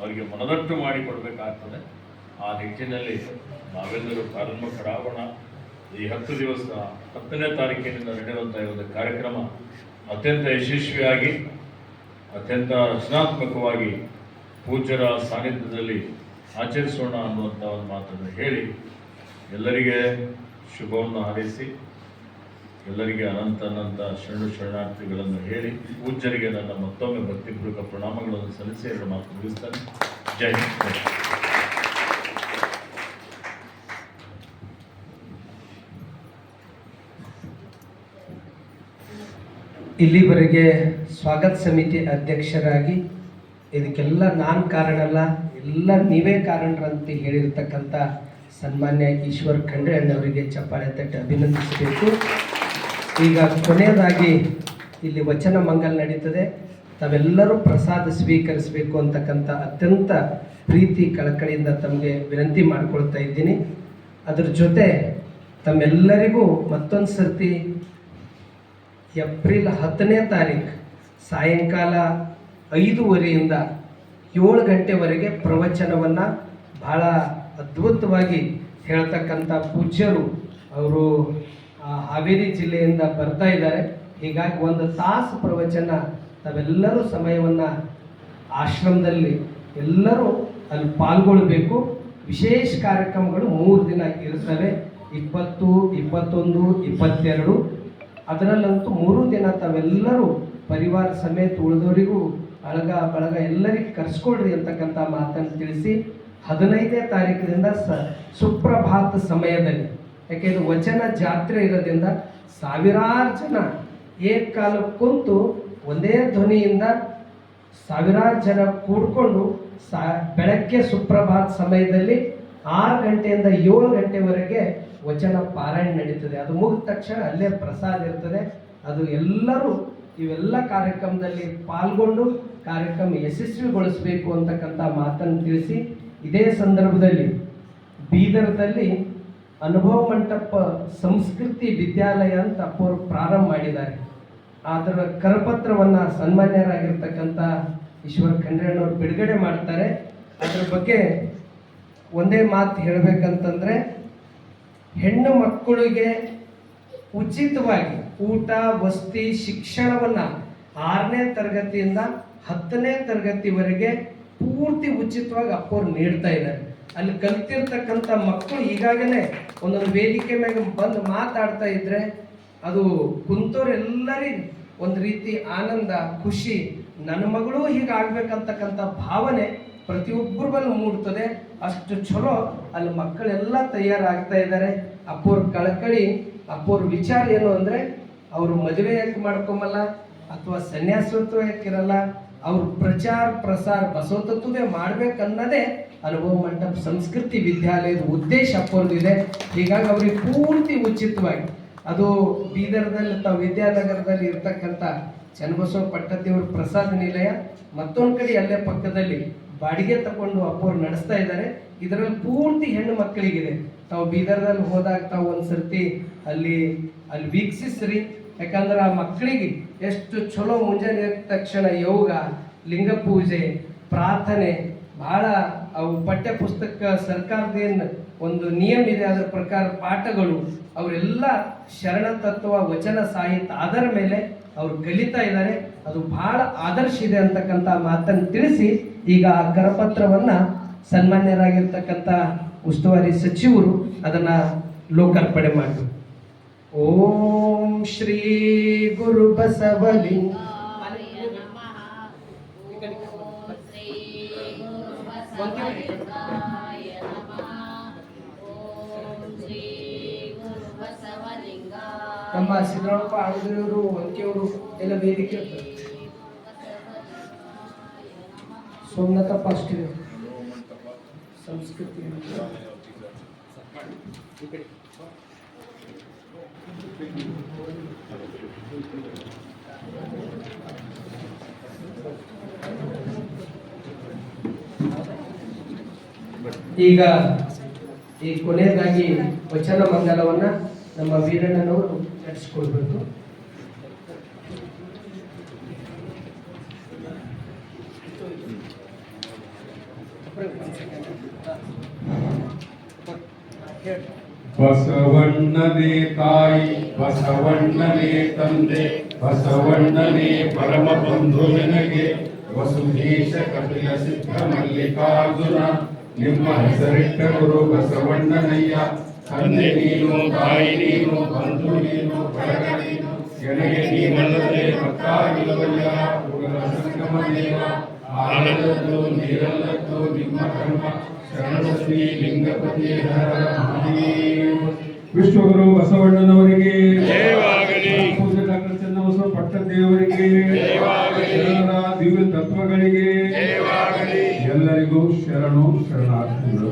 ಅವರಿಗೆ ಮನದಟ್ಟು ಮಾಡಿ ಕೊಡಬೇಕಾಗ್ತದೆ ಆ ನಿಟ್ಟಿನಲ್ಲಿ ನಾವೆಲ್ಲರೂ ಕಾರ್ಯೋನ್ಮುಖರಾಗೋಣ ಈ ಹತ್ತು ದಿವಸ ಹತ್ತನೇ ತಾರೀಕಿನಿಂದ ನಡೆಯುವಂಥ ಒಂದು ಕಾರ್ಯಕ್ರಮ ಅತ್ಯಂತ ಯಶಸ್ವಿಯಾಗಿ, ಅತ್ಯಂತ ರಚನಾತ್ಮಕವಾಗಿ ಪೂಜ್ಯರ ಸಾನ್ನಿಧ್ಯದಲ್ಲಿ ಆಚರಿಸೋಣ ಅನ್ನುವಂಥ ಒಂದು ಮಾತನ್ನು ಹೇಳಿ, ಎಲ್ಲರಿಗೆ ಶುಭವನ್ನು ಹಾರೈಸಿ, ಎಲ್ಲರಿಗೆ ಅನಂತ ಅನಂತ ಶರಣು ಶರಣಾರ್ಥಿಗಳನ್ನು ಹೇಳಿ, ಪೂಜ್ಯರಿಗೆ ನನ್ನ ಮತ್ತೊಮ್ಮೆ ಭಕ್ತಿಪೂರ್ವಕ ಪ್ರಣಾಮಗಳನ್ನು ಸಲ್ಲಿಸಿ ಎರಡು ಮಾತು ಮುಗಿಸ್ತಾನೆ. ಜೈ ಹಿಂದ್ ಇಲ್ಲಿವರೆಗೆ ಸ್ವಾಗತ ಸಮಿತಿ ಅಧ್ಯಕ್ಷರಾಗಿ ಇದಕ್ಕೆಲ್ಲ ನಾನು ಕಾರಣ ಅಲ್ಲ ಎಲ್ಲ ನೀವೇ ಕಾರಣರಂತ ಹೇಳಿರ್ತಕ್ಕಂಥ ಸನ್ಮಾನ್ಯ ಈಶ್ವರ್ ಖಂಡ್ರೆ ಅಣ್ಣವರಿಗೆ ಚಪ್ಪಾಳೆ ತಟ್ಟು ಅಭಿನಂದಿಸಬೇಕು. ಈಗ ಕೊನೆಯದಾಗಿ ಇಲ್ಲಿ ವಚನ ಮಂಗಲ್ ನಡೀತದೆ. ತಾವೆಲ್ಲರೂ ಪ್ರಸಾದ ಸ್ವೀಕರಿಸಬೇಕು ಅಂತಕ್ಕಂಥ ಅತ್ಯಂತ ಪ್ರೀತಿ ಕಳಕಳಿಯಿಂದ ತಮಗೆ ವಿನಂತಿ ಮಾಡಿಕೊಳ್ತಾ ಇದ್ದೀನಿ. ಅದ್ರ ಜೊತೆ ತಮ್ಮೆಲ್ಲರಿಗೂ ಮತ್ತೊಂದು ಸರ್ತಿ ಏಪ್ರಿಲ್ ಹತ್ತನೇ ತಾರೀಕು ಸಾಯಂಕಾಲ ಐದೂವರೆಯಿಂದ ಏಳು ಗಂಟೆವರೆಗೆ ಪ್ರವಚನವನ್ನು ಬಹಳ ಅದ್ಭುತವಾಗಿ ಹೇಳ್ತಕ್ಕಂಥ ಪೂಜ್ಯರು ಅವರು ಹಾವೇರಿ ಜಿಲ್ಲೆಯಿಂದ ಬರ್ತಾ ಇದ್ದಾರೆ. ಹೀಗಾಗಿ ಒಂದು ತಾಸು ಪ್ರವಚನ ತಾವೆಲ್ಲರೂ ಸಮಯವನ್ನು ಆಶ್ರಮದಲ್ಲಿ ಎಲ್ಲರೂ ಅಲ್ಲಿ ಪಾಲ್ಗೊಳ್ಬೇಕು. ವಿಶೇಷ ಕಾರ್ಯಕ್ರಮಗಳು ಮೂರು ದಿನ ಇರ್ತವೆ. ಇಪ್ಪತ್ತು, ಇಪ್ಪತ್ತೊಂದು, ಇಪ್ಪತ್ತೆರಡು. ಅದರಲ್ಲಂತೂ ಮೂರು ದಿನ ತಾವೆಲ್ಲರೂ ಪರಿವಾರ ಸಮೇತ ಉಳಿದವರಿಗೂ ಅಳಗ ಬಳಗ ಎಲ್ಲರಿಗೂ ಕರ್ಸ್ಕೊಳ್ರಿ ಅಂತಕ್ಕಂಥ ಮಾತನ್ನು ತಿಳಿಸಿ ಹದಿನೈದನೇ ತಾರೀಕಿನಿಂದ ಸ ಸುಪ್ರಭಾತ ಸಮಯದಲ್ಲಿ ಯಾಕೆಂದ್ರೆ ವಚನ ಜಾತ್ರೆ ಇರೋದ್ರಿಂದ ಸಾವಿರಾರು ಜನ ಏಕಾಲ ಕುಂತು ಒಂದೇ ಧ್ವನಿಯಿಂದ ಸಾವಿರಾರು ಜನ ಕೂಡ್ಕೊಂಡು ಸಾ ಬೆಳಗ್ಗೆ ಸುಪ್ರಭಾತ ಸಮಯದಲ್ಲಿ ಆರು ಗಂಟೆಯಿಂದ ಏಳು ಗಂಟೆವರೆಗೆ ವಚನ ಪಾರಾಯಣ ನಡೀತದೆ. ಅದು ಮುಗಿದ ತಕ್ಷಣ ಅಲ್ಲೇ ಪ್ರಸಾದ ಇರ್ತದೆ. ಅದು ಎಲ್ಲರೂ ಇವೆಲ್ಲ ಕಾರ್ಯಕ್ರಮದಲ್ಲಿ ಪಾಲ್ಗೊಂಡು ಕಾರ್ಯಕ್ರಮ ಯಶಸ್ವಿಗೊಳಿಸಬೇಕು ಅಂತಕ್ಕಂಥ ಮಾತನ್ನು ತಿಳಿಸಿ, ಇದೇ ಸಂದರ್ಭದಲ್ಲಿ ಬೀದರ್ದಲ್ಲಿ ಅನುಭವ ಮಂಟಪ ಸಂಸ್ಕೃತಿ ವಿದ್ಯಾಲಯ ಅಂತ ಅಪ್ಪವರು ಪ್ರಾರಂಭ ಮಾಡಿದ್ದಾರೆ. ಅದರ ಕರಪತ್ರವನ್ನು ಸನ್ಮಾನ್ಯರಾಗಿರ್ತಕ್ಕಂಥ ಈಶ್ವರ ಖಂಡ್ರೆಣ್ಣವ್ರು ಬಿಡುಗಡೆ ಮಾಡ್ತಾರೆ. ಅದ್ರ ಬಗ್ಗೆ ಒಂದೇ ಮಾತು ಹೇಳಬೇಕಂತಂದ್ರೆ ಹೆಣ್ಣು ಮಕ್ಕಳಿಗೆ ಉಚಿತವಾಗಿ ಊಟ, ವಸತಿ, ಶಿಕ್ಷಣವನ್ನ ಆರನೇ ತರಗತಿಯಿಂದ ಹತ್ತನೇ ತರಗತಿವರೆಗೆ ಪೂರ್ತಿ ಉಚಿತವಾಗಿ ಅಪ್ಪವ್ರು ನೀಡ್ತಾ ಇದ್ದಾರೆ. ಅಲ್ಲಿ ಕಲ್ತಿರ್ತಕ್ಕಂಥ ಮಕ್ಕಳು ಈಗಾಗಲೇ ಒಂದೊಂದು ವೇದಿಕೆ ಮೇಲೆ ಬಂದು ಮಾತಾಡ್ತಾ ಇದ್ರೆ ಅದು ಕುಂತೋರೆಲ್ಲರಿಗೂ ಒಂದು ರೀತಿ ಆನಂದ, ಖುಷಿ, ನನ್ನ ಮಗಳು ಹೀಗಾಗಬೇಕಂತಕ್ಕಂಥ ಭಾವನೆ ಪ್ರತಿಯೊಬ್ಬರ ಮೇಲೆ ಮೂಡ್ತದೆ ಅಷ್ಟು ಚಲೋ ಅಲ್ಲಿ ಮಕ್ಕಳೆಲ್ಲ ತಯಾರಾಗ್ತಾ ಇದ್ದಾರೆ. ಅಪ್ಪೋರ್ ಕಳಕಳಿ ಅಪ್ಪೋರ್ ವಿಚಾರ ಏನು ಅಂದರೆ, ಅವರು ಮದುವೆ ಯಾಕೆ ಮಾಡ್ಕೊಂಬಲ್ಲ ಅಥವಾ ಸನ್ಯಾಸತ್ವಕ್ಕಿರಲ್ಲ ಅವ್ರ ಪ್ರಚಾರ ಪ್ರಸಾರ ಬಸವತತ್ವವೇ ಮಾಡ್ಬೇಕನ್ನೋದೇ ಅನುಭವ ಮಂಟಪ ಸಂಸ್ಕೃತಿ ವಿದ್ಯಾಲಯದ ಉದ್ದೇಶ ಅಪ್ಪವ್ರದ್ದಿದೆ ಹೀಗಾಗಿ ಅವ್ರಿಗೆ ಪೂರ್ತಿ ಉಚಿತವಾಗಿ, ಅದು ಬೀದರ್ದಲ್ಲಿ ತಾವು ವಿದ್ಯಾನಗರದಲ್ಲಿ ಇರ್ತಕ್ಕಂಥ ಚನ್ನಬಸವ ಪಟ್ಟದೇವ್ರ ಪ್ರಸಾದ ನಿಲಯ, ಮತ್ತೊಂದು ಕಡೆ ಅಲ್ಲೇ ಪಕ್ಕದಲ್ಲಿ ಬಾಡಿಗೆ ತಕೊಂಡು ಅಪ್ಪವ್ರು ನಡೆಸ್ತಾ ಇದ್ದಾರೆ. ಇದರಲ್ಲಿ ಪೂರ್ತಿ ಹೆಣ್ಣು ಮಕ್ಕಳಿಗಿದೆ. ತಾವು ಬೀದರ್ದಲ್ಲಿ ಹೋದಾಗ ತಾವು ಒಂದ್ಸರ್ತಿ ಅಲ್ಲಿ ಅಲ್ಲಿ ವೀಕ್ಷಿಸ್ರಿ. ಯಾಕಂದ್ರೆ ಆ ಮಕ್ಕಳಿಗೆ ಎಷ್ಟು ಚಲೋ ಮುಂಜಾನೆ ತಕ್ಷಣ ಯೋಗ, ಲಿಂಗ ಪೂಜೆ, ಪ್ರಾರ್ಥನೆ ಬಹಳ ಅವು ಪಠ್ಯ ಪುಸ್ತಕ ಸರ್ಕಾರದೇನು ಒಂದು ನಿಯಮ ಇದೆ. ಅದರ ಪ್ರಕಾರ ಪಾಠಗಳು ಅವರೆಲ್ಲ ಶರಣ ತತ್ವ, ವಚನ ಸಾಹಿತ್ಯ ಅದರ ಮೇಲೆ ಅವ್ರು ಕಲಿತಾ ಇದ್ದಾರೆ. ಅದು ಬಹಳ ಆದರ್ಶ ಇದೆ ಅಂತಕ್ಕಂಥ ಮಾತನ್ನು ತಿಳಿಸಿ ಈಗ ಆ ಕರಪತ್ರವನ್ನ ಸನ್ಮಾನ್ಯರಾಗಿರ್ತಕ್ಕಂಥ ಉಸ್ತುವಾರಿ ಸಚಿವರು ಅದನ್ನ ಲೋಕಾರ್ಪಣೆ ಮಾಡಿ ಓಂ ಶ್ರೀ ಗುರು ಬಸವಲಿ. ನಮ್ಮ ಸಿದ್ದರಾಮಪ್ಪ ಆಳುದವರು ವಂಕಿಯವರು ಎಲ್ಲ ವೇದಿಕೆ ಇರ್ತಾರೆ. ಪಾಸ್ಟ್ ಸಂಸ್ಕೃತಿ ಈಗ ಈ ಕೊನೆಯದಾಗಿ ವಚನ ಮಂಗಲವನ್ನ ನಮ್ಮ ವೀರಣ್ಣನವರು ನಡೆಸಿಕೊಡ್ಬೇಕು ಬಸವಣ್ಣನೇ ತಾಯಿ, ಬಸವಣ್ಣನೇ ತಂದೆ, ಬಸವಣ್ಣನೇ ಪರಮ ಬಂಧು ನಿನಗೆ. ವಸುಧೀಶ ಕಪಿಲ ಸಿದ್ಧ ಮಲ್ಲಿಕಾರ್ಜುನ, ನಿಮ್ಮ ಹೆಸರಿಟ್ಟ ಗುರು ಬಸವಣ್ಣನಯ್ಯ. ತಂದೆ ನೀನು, ತಾಯಿ ನೀನು, ಬಂಧು ನೀನು, ಬಳಗ ನೀನು. ಎನಗೆ ನೀನಲ್ಲದೆ ಮತ್ತಾಗಿಲ್ಲವಲ್ಲ ಸಂಗಮ ದೇವ ಆನಂದದ್ದು ನೀರಲ್ಲದ್ದು ನಿಮ್ಮ ಕರ್ಮ ಶರಣು ಶ್ರೀ ಲಿಂಗಪತಿ ವಿಶ್ವಗುರು ಬಸವಣ್ಣನವರಿಗೆ ಪೂಜ್ಯ ಡಾಕ್ಟರ್ ಚನ್ನಬಸವ ಪಟ್ಟದೇವರಿಗೆ ಶರಣರ ದಿವ್ಯ ತತ್ವಗಳಿಗೆ ಎಲ್ಲರಿಗೂ ಶರಣು ಶರಣಾರ್ಥಿಗಳು.